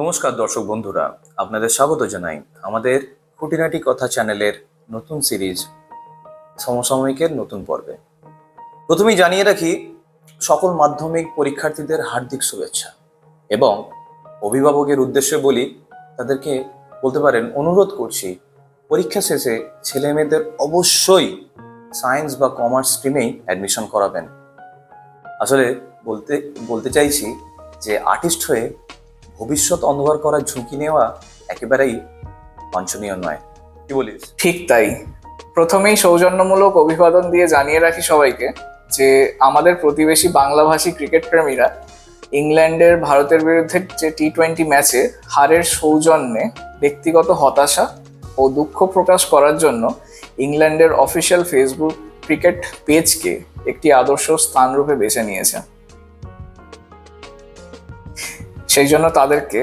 নমস্কার দর্শক বন্ধুরা, আপনাদের স্বাগত জানাই আমাদের খুঁটিনাটি কথা চ্যানেলের নতুন সিরিজ সমসাময়িকের নতুন পর্বে। প্রথমেই জানিয়ে রাখি, সকল মাধ্যমিক পরীক্ষার্থীদের হার্দিক শুভেচ্ছা এবং অভিভাবকের উদ্দেশ্যে বলি, তাদেরকে বলতে পারেন অনুরোধ করছি, পরীক্ষা শেষে ছেলে মেয়েদের অবশ্যই সায়েন্স বা কমার্স স্ট্রিমেই অ্যাডমিশন করাবেন। আসলে বলতে বলতে চাইছি যে আর্টিস্ট হয়ে ভবিষ্যৎ অন্ধকার করার ঝুঁকি নেওয়া একেবারেই বাঞ্ছনীয় নয়। কি বলিস? ঠিক তাই। প্রথমেই সৌজন্যমূলক অভিবাদন দিয়ে জানিয়ে রাখি সবাইকে যে আমাদের প্রতিবেশী বাংলাভাষী ক্রিকেট প্রেমীরা ইংল্যান্ডের ভারতের বিরুদ্ধে যে টি টোয়েন্টি ম্যাচে হারের সৌজন্যে ব্যক্তিগত হতাশা ও দুঃখ প্রকাশ করার জন্য ইংল্যান্ডের অফিসিয়াল ফেসবুক ক্রিকেট পেজকে একটি আদর্শ স্থানরূপে বেছে নিয়েছে। সেই জন্য তাদেরকে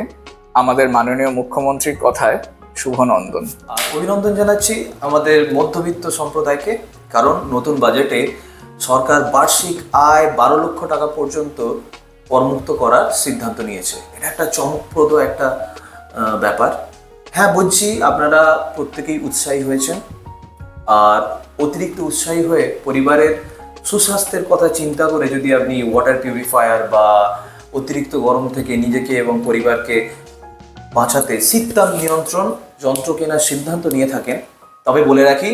আমাদের মাননীয় মুখ্যমন্ত্রীর কথায় শুভনন্দন। অভিনন্দন জানাচ্ছি আমাদের মধ্যবিত্ত সম্প্রদায়কে, কারণ নতুন বাজেটে সরকার বার্ষিক আয় বারো লক্ষ টাকা পর্যন্ত করমুক্ত করার সিদ্ধান্ত নিয়েছে। এটা একটা চমকপ্রদ একটা ব্যাপার। হ্যাঁ বলছি, আপনারা প্রত্যেকেই উৎসাহী হয়েছেন। আর অতিরিক্ত উৎসাহী হয়ে পরিবারের সুস্বাস্থ্যের কথা চিন্তা করে যদি আপনি ওয়াটার পিউরিফায়ার বা অতিরিক্ত গরম থেকে নিজেকে এবং পরিবারকে বাঁচাতে শীততাপ নিয়ন্ত্রণ যন্ত্র কেনার সিদ্ধান্ত নিয়ে থাকেন। তবে বলে রাখি,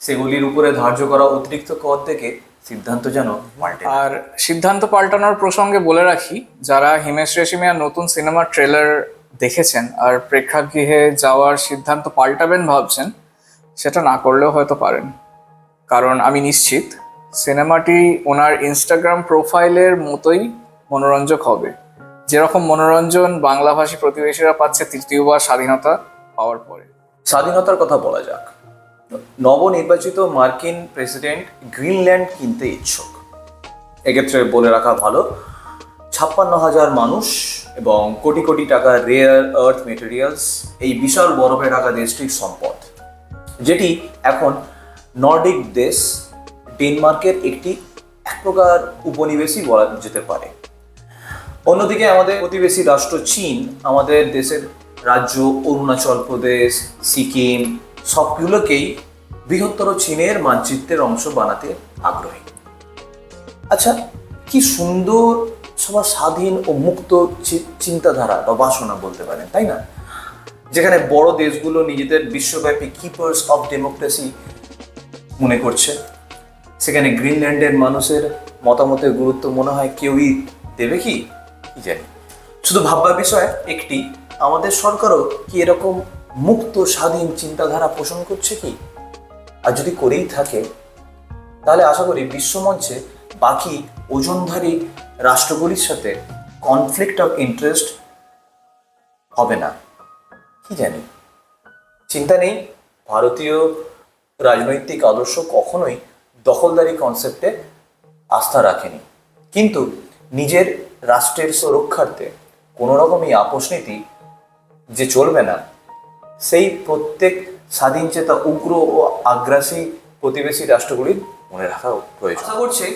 সেগুলির উপরে ধার্য করা অতিরিক্ত কর থেকে সিদ্ধান্ত যেন পাল্টে আর সিদ্ধান্ত পাল্টানোর প্রসঙ্গে বলে রাখি, যারা হিমেশ রেশমিয়ার নতুন সিনেমার ট্রেলার দেখেছেন আর প্রেক্ষাগৃহে যাওয়ার সিদ্ধান্ত পাল্টাবেন ভাবছেন, সেটা না করলেও হয়তো পারেন। কারণ আমি নিশ্চিত, সিনেমাটি ওনার ইনস্টাগ্রাম প্রোফাইলের মতোই মনোরঞ্জক হবে। যেরকম মনোরঞ্জন বাংলাভাষী প্রতিবেশীরা পাচ্ছে তৃতীয়বার স্বাধীনতা পাওয়ার পরে। স্বাধীনতার কথা বলা যাক। নবনির্বাচিত মার্কিন প্রেসিডেন্ট গ্রিনল্যান্ড কিনতে ইচ্ছুক। এক্ষেত্রে বলে রাখা ভালো, ছাপ্পান্ন হাজার মানুষ এবং কোটি কোটি টাকার রেয়ার আর্থ মেটেরিয়ালস এই বিশাল বরফে ঢাকা দেশটির সম্পদ। যেটি এখন নর্ডিক দেশ ডেনমার্কের একটি এক প্রকার উপনিবেশই বলা যেতে পারে। অন্যদিকে আমাদের প্রতিবেশী রাষ্ট্র চীন, আমাদের দেশের রাজ্য অরুণাচল প্রদেশ, সিকিম, সবগুলোকেই বৃহত্তর চীনের মানচিত্রের অংশ বানাতে আগ্রহী। আচ্ছা কি সুন্দর সবার স্বাধীন ও মুক্ত চিন্তাধারা বা বাসনা বলতে পারেন, তাই না? যেখানে বড় দেশগুলো নিজেদের বিশ্বব্যাপী কিপার্স অফ ডেমোক্রেসি মনে করছে। সেখানে গ্রিনল্যান্ডের মানুষের মতামতের গুরুত্ব মনে হয় কেউই দেবে কি কি? জানি শুধু ভাববার বিষয়, একটি, আমাদের সরকারও কি এরকম মুক্ত, স্বাধীন চিন্তাধারা পোষণ করছে কি? আর যদি করেই থাকে, তাহলে আশা করি বিশ্বমঞ্চে বাকি ওজনধারী রাষ্ট্রগুলির সাথে কনফ্লিক্ট অফ ইন্টারেস্ট হবে না। কি জানি? চিন্তা নেই, ভারতীয় রাজনৈতিক আদর্শ কখনোই দখলদারি কনসেপ্টে আস্থা রাখেনি। কিন্তু নিজের রাষ্ট্রের সুরক্ষার্থে কোনো রকমই আপোষ নীতি যে চলবে না, সেই প্রত্যেক স্বাধীন চেতা উগ্র ও আগ্রাসী প্রতিবেশী রাষ্ট্রগুলির মনে রাখা প্রয়োজন। আশা করছি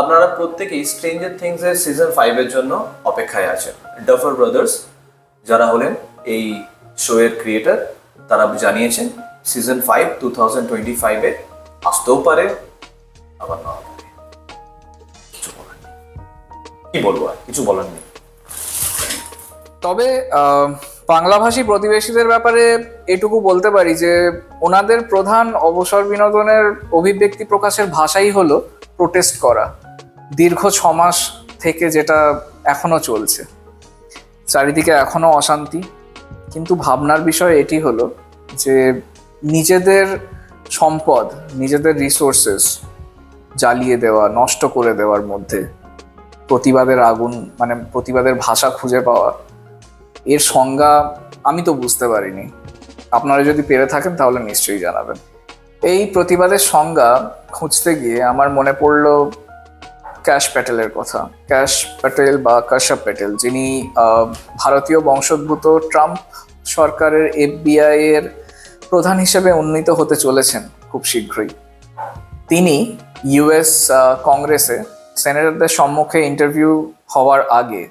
আপনারা প্রত্যেকেই স্ট্রেঞ্জার থিংস এর সিজন ফাইভের জন্য অপেক্ষায় আছেন। ডফার ব্রাদার্স যারা হলেন এই শো এর ক্রিয়েটার তারা জানিয়েছেন season five two thousand twenty ফাইভে আসতেও পারে, আবার নাও কি বলব আর? কিছু বলার নেই। তবে বাংলাভাষী প্রতিবেশীদের ব্যাপারে এটুকু বলতে পারি যে, ওনাদের প্রধান অবসর বিনোদনের অভিব্যক্তি প্রকাশের ভাষাই হলো প্রোটেস্ট করা। দীর্ঘ ছ মাস থেকে যেটা এখনও চলছে। চারিদিকে এখনও অশান্তি। কিন্তু ভাবনার বিষয় এটি হলো যে, নিজেদের সম্পদ, নিজেদের রিসোর্সেস জ্বালিয়ে দেওয়া, নষ্ট করে দেওয়ার মধ্যে প্রতিবাদের আগুন মানে প্রতিবাদের ভাষা খুঁজে পাওয়া, এর সংজ্ঞা আমি তো বুঝতে পারিনি। আপনারা যদি পেরে থাকেন তাহলে নিশ্চয়ই জানাবেন। এই প্রতিবাদের সংজ্ঞা খুঁজতে গিয়ে আমার মনে পড়ল ক্যাশ প্যাটেলের কথা। ক্যাশ প্যাটেল বা কাশ্যপ প্যাটেল, যিনি ভারতীয় বংশোদ্ভূত ট্রাম্প সরকারের এফবিআই এর প্রধান হিসেবে উন্নীত হতে চলেছেন খুব শীঘ্রই। তিনি ইউএস কংগ্রেসে সেনেটরদের সম্মুখে ইন্টারভিউ হওয়ার আগে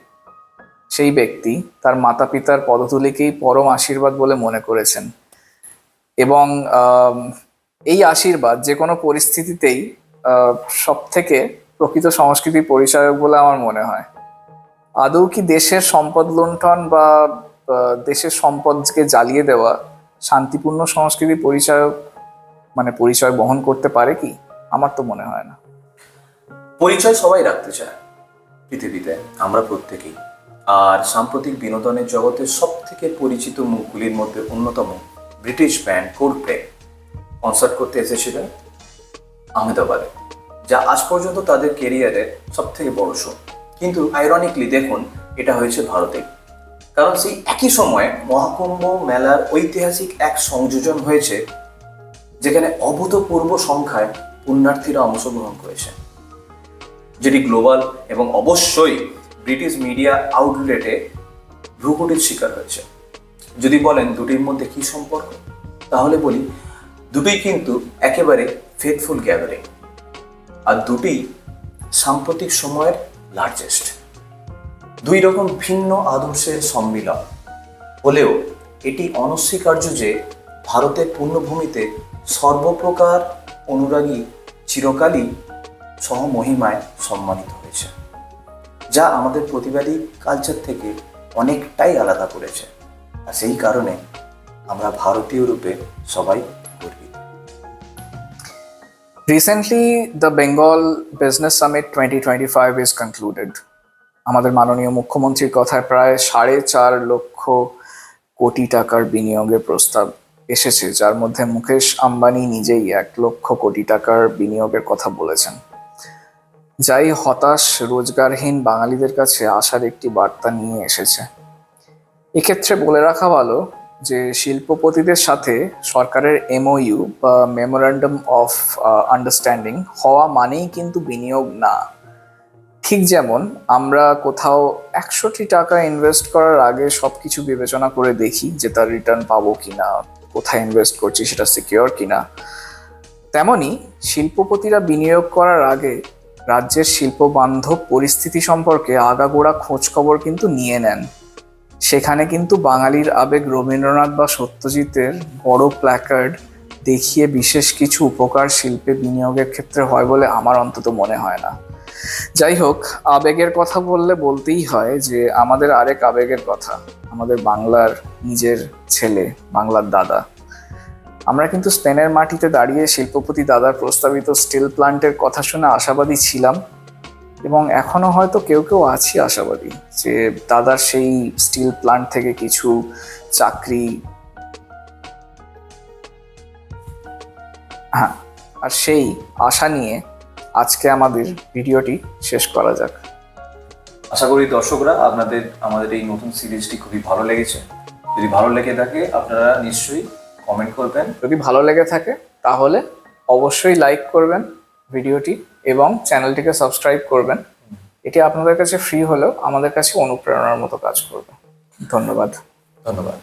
সেই ব্যক্তি তার মাতা পিতার পদতুলিকেই পরম আশীর্বাদ বলে মনে করেছেন। এবং এই আশীর্বাদ যে কোনো পরিস্থিতিতেই সব থেকে প্রকৃত সংস্কৃতি পরিচায়ক বলে আমার মনে হয়। আদৌ কি দেশের সম্পদ লুণ্ঠন বা দেশের সম্পদকে জ্বালিয়ে দেওয়া শান্তিপূর্ণ সংস্কৃতি পরিচায়ক মানে পরিচয় বহন করতে পারে কি? আমার তো মনে হয় না। পরিচয় সবাই রাখতে চায় পৃথিবীতে, আমরা প্রত্যেকেই। আর সাম্প্রতিক বিনোদনের জগতের সব থেকে পরিচিত মুখগুলির মধ্যে অন্যতম ব্রিটিশ ব্যান্ড কোল্ডপ্লে কনসার্ট করতে এসেছিলেন আহমেদাবাদে, যা আজ পর্যন্ত তাদের কেরিয়ারের সব থেকে বড় শো। কিন্তু আইরনিকলি দেখুন, এটা হয়েছে ভারতে। কারণ সেই একই সময়ে মহাকুম্ভ মেলার ঐতিহাসিক এক সংযোজন হয়েছে, যেখানে অভূতপূর্ব সংখ্যায় পুণ্যার্থীরা অংশগ্রহণ করেছে যেটি গ্লোবাল এবং অবশ্যই ব্রিটিশ মিডিয়া আউটলেটে ভ্রুকুটির শিকার হয়েছে। যদি বলেন দুটির মধ্যে কি সম্পর্ক? তাহলে বলি দুটোই কিন্তু একেবারে ফেথফুল গ্যাদারিং আর দুটি সাম্প্রতিক সময়ের লার্জেস্ট দুই রকম ভিন্ন আদর্শের সম্মিলন হলেও এটি অনস্বীকার্য যে ভারতের পূর্ণভূমিতে সর্বপ্রকার অনুরাগী চিরকালই সহমহিমায় সম্মানিত হয়েছে, যা আমাদের প্রতিবাদী কালচার থেকে অনেকটাই আলাদা করেছে। আর সেই কারণে আমরা ভারতীয় রূপে সবাই গর্বিত। Recently the Bengal business summit twenty twenty five is concluded আমাদের মাননীয় মুখ্যমন্ত্রীর কথায় প্রায় সাড়ে চার লক্ষ কোটি টাকার বিনিয়োগের প্রস্তাব এসেছে, যার মধ্যে মুকেশ আম্বানি নিজেই এক লক্ষ কোটি টাকার বিনিয়োগের কথা বলেছেন। যাই হতাশ, রোজগারহীন বাঙালিদের কাছে আসার একটি বার্তা নিয়ে এসেছে। এক্ষেত্রে বলে রাখা ভালো যে, শিল্পপতিদের সাথে সরকারের এমওইউ বা মেমোরান্ডাম অফ আন্ডারস্ট্যান্ডিং হওয়া মানেই কিন্তু বিনিয়োগ না। ঠিক যেমন আমরা কোথাও একশোটি টাকা ইনভেস্ট করার আগে সব কিছু বিবেচনা করে দেখি যে, তার রিটার্ন পাবো কিনা, কোথায় ইনভেস্ট করছি, সেটা সিকিওর কিনা। তেমনি শিল্পপতিরা বিনিয়োগ করার আগে রাজ্যের শিল্প বান্ধব পরিস্থিতি সম্পর্কে আগাগোড়া খোঁজখবর কিন্তু নিয়ে নেন। সেখানে কিন্তু বাঙালির আবেগ রবীন্দ্রনাথ বা সত্যজিতের বড় প্ল্যাকার্ড দেখিয়ে বিশেষ কিছু উপকার শিল্পে বিনিয়োগের ক্ষেত্রে হয় বলে আমার অন্তত মনে হয় না। যাই হোক, আবেগের কথা বললে বলতেই হয় যে আমাদের আরেক আবেগের কথা, আমাদের বাংলার নিজের ছেলে, বাংলার দাদা। আমরা কিন্তু স্পেনের মাটিতে দাঁড়িয়ে শিল্পপতি দাদার প্রস্তাবিত স্টিল প্লান্টের কথা শুনে আশাবাদী ছিলাম। এবং এখনও হয়তো কেউ কেউ আছি আশাবাদী যে দাদার সেই স্টিল প্লান্ট থেকে কিছু চাকরি। হ্যাঁ আর সেই আশা নিয়ে আজকে আমাদের ভিডিওটি শেষ করা যাক। আশা করি দর্শকরা, আপনাদের, আমাদের এই নতুন সিরিজটি খুবই ভালো লেগেছে। যদি ভালো লেগে থাকে, আপনারা নিশ্চয়ই কমেন্ট করবেন। যদি ভালো লেগে থাকে তাহলে অবশ্যই লাইক করবেন ভিডিওটি এবং চ্যানেলটিকে সাবস্ক্রাইব করবেন। এটি আপনাদের কাছে ফ্রি হলেও আমাদের কাছে অনুপ্রেরণার মতো কাজ করবে। ধন্যবাদ। ধন্যবাদ।